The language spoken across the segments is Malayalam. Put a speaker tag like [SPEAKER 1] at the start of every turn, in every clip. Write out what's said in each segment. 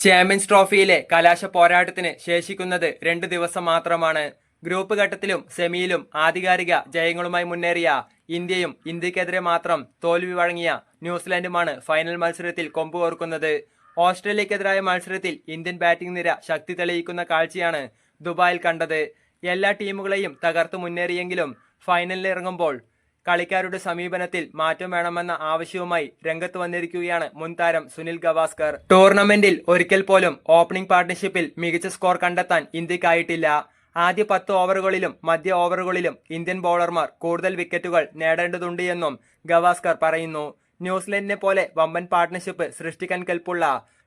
[SPEAKER 1] ചാമ്പ്യൻസ് ട്രോഫിയിലെ കലാശ പോരാട്ടത്തിന് ശേഷിക്കുന്നത് രണ്ട് ദിവസം മാത്രമാണ്. ഗ്രൂപ്പ് ഘട്ടത്തിലും സെമിയിലും ആധികാരിക ജയങ്ങളുമായി മുന്നേറിയ ഇന്ത്യയും ഇന്ത്യക്കെതിരെ മാത്രം തോൽവി വഴങ്ങിയ ന്യൂസിലാൻഡുമാണ് ഫൈനൽ മത്സരത്തിൽ കൊമ്പുകോർക്കുന്നത് ഓസ്ട്രേലിയക്കെതിരായ മത്സരത്തിൽ ഇന്ത്യൻ ബാറ്റിംഗ് നിര ശക്തി തെളിയിക്കുന്ന കാഴ്ചയാണ് ദുബായിൽ കണ്ടത്. എല്ലാ ടീമുകളെയും തകർത്ത് മുന്നേറിയെങ്കിലും ഫൈനലിൽ ഇറങ്ങുമ്പോൾ കളിക്കാരുടെ സമീപനത്തിൽ മാറ്റം വേണമെന്ന ആവശ്യവുമായി രംഗത്ത് വന്നിരിക്കുകയാണ് മുൻ താരം സുനിൽ ഗവാസ്കർ. ടൂർണമെന്റിൽ ഒരിക്കൽ പോലും ഓപ്പണിംഗ് പാർട്ണർഷിപ്പിൽ മികച്ച സ്കോർ കണ്ടെത്താൻ ഇന്ത്യക്കായിട്ടില്ല. ആദ്യ പത്ത് ഓവറുകളിലും മധ്യ ഓവറുകളിലും ഇന്ത്യൻ ബൗളർമാർ കൂടുതൽ വിക്കറ്റുകൾ നേടേണ്ടതുണ്ട് എന്നും ഗവാസ്കർ പറയുന്നു. ന്യൂസിലൻഡിനെ പോലെ വമ്പൻ പാർട്ണർഷിപ്പ് സൃഷ്ടിക്കാൻ കെൽപ്പുള്ള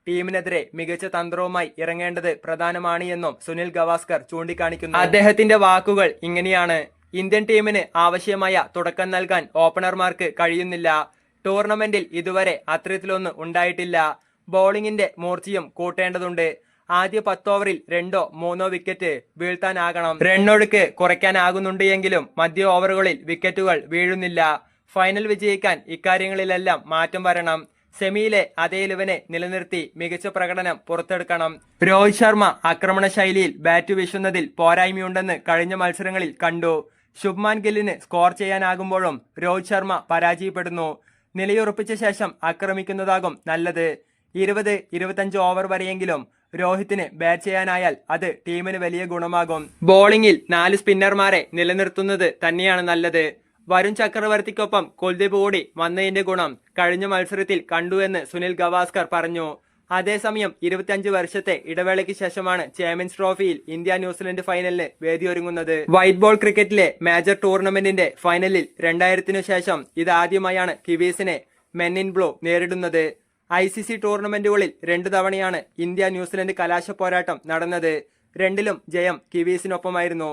[SPEAKER 1] ടീമിനെതിരെ മികച്ച തന്ത്രവുമായി ഇറങ്ങേണ്ടത് പ്രധാനമാണ് എന്നും സുനിൽ ഗവാസ്കർ ചൂണ്ടിക്കാണിക്കുന്നു. അദ്ദേഹത്തിന്റെ വാക്കുകൾ ഇങ്ങനെയാണ്. ഇന്ത്യൻ ടീമിന് ആവശ്യമായ തുടക്കം നൽകാൻ ഓപ്പണർമാർക്ക് കഴിയുന്നില്ല. ടൂർണമെന്റിൽ ഇതുവരെ അത്തരത്തിലൊന്നും ഉണ്ടായിട്ടില്ല. ബോളിംഗിന്റെ മൂർച്ചയും കൂട്ടേണ്ടതുണ്ട്. ആദ്യ പത്തോവറിൽ രണ്ടോ മൂന്നോ വിക്കറ്റ് വീഴ്ത്താനാകണം. റണ്ണൊഴുക്ക് കുറയ്ക്കാനാകുന്നുണ്ട് എങ്കിലും മധ്യ ഓവറുകളിൽ വിക്കറ്റുകൾ വീഴുന്നില്ല. ഫൈനൽ വിജയിക്കാൻ ഇക്കാര്യങ്ങളിലെല്ലാം മാറ്റം വരണം. സെമിയിലെ അതേ ഇലവനെ നിലനിർത്തി മികച്ച പ്രകടനം പുറത്തെടുക്കണം. രോഹിത് ശർമ്മ ആക്രമണ ശൈലിയിൽ ബാറ്റ് വീശുന്നതിൽ പോരായ്മയുണ്ടെന്ന് കഴിഞ്ഞ മത്സരങ്ങളിൽ കണ്ടു. ശുഭ്മാൻ ഗില്ലിന് സ്കോർ ചെയ്യാനാകുമ്പോഴും രോഹിത് ശർമ്മ പരാജയപ്പെടുന്നു. നിലയുറപ്പിച്ച ശേഷം ആക്രമിക്കുന്നതാകും നല്ലത്. ഇരുപത് ഇരുപത്തഞ്ച് ഓവർ വരെയെങ്കിലും രോഹിത്തിന് ബാറ്റ് ചെയ്യാനായാൽ അത് ടീമിന് വലിയ ഗുണമാകും. ബോളിംഗിൽ നാല് സ്പിന്നർമാരെ നിലനിർത്തുന്നത് തന്നെയാണ് നല്ലത്. വരുൺ ചക്രവർത്തിക്കൊപ്പം കുൽദീപ് കൂടി വന്നതിന്റെ ഗുണം കഴിഞ്ഞ മത്സരത്തിൽ കണ്ടുവെന്ന് സുനിൽ ഗവാസ്കർ പറഞ്ഞു. അതേസമയം ഇരുപത്തിയഞ്ച് വർഷത്തെ ഇടവേളയ്ക്ക് ശേഷമാണ് ചാമ്പ്യൻസ് ട്രോഫിയിൽ ഇന്ത്യ ന്യൂസിലൻഡ് ഫൈനലിന് വേദിയൊരുങ്ങുന്നത്. വൈറ്റ് ബോൾ ക്രിക്കറ്റിലെ മേജർ ടൂർണമെന്റിന്റെ ഫൈനലിൽ രണ്ടായിരത്തിനു ശേഷം ഇതാദ്യമായാണ് കിവീസിനെ മെൻ ഇൻ ബ്ലോ നേരിടുന്നത്. ഐ സി സി ടൂർണമെന്റുകളിൽ രണ്ടു തവണയാണ് ഇന്ത്യ ന്യൂസിലൻഡ് കലാശ പോരാട്ടം നടന്നത്. രണ്ടിലും ജയം കിവീസിനൊപ്പമായിരുന്നു.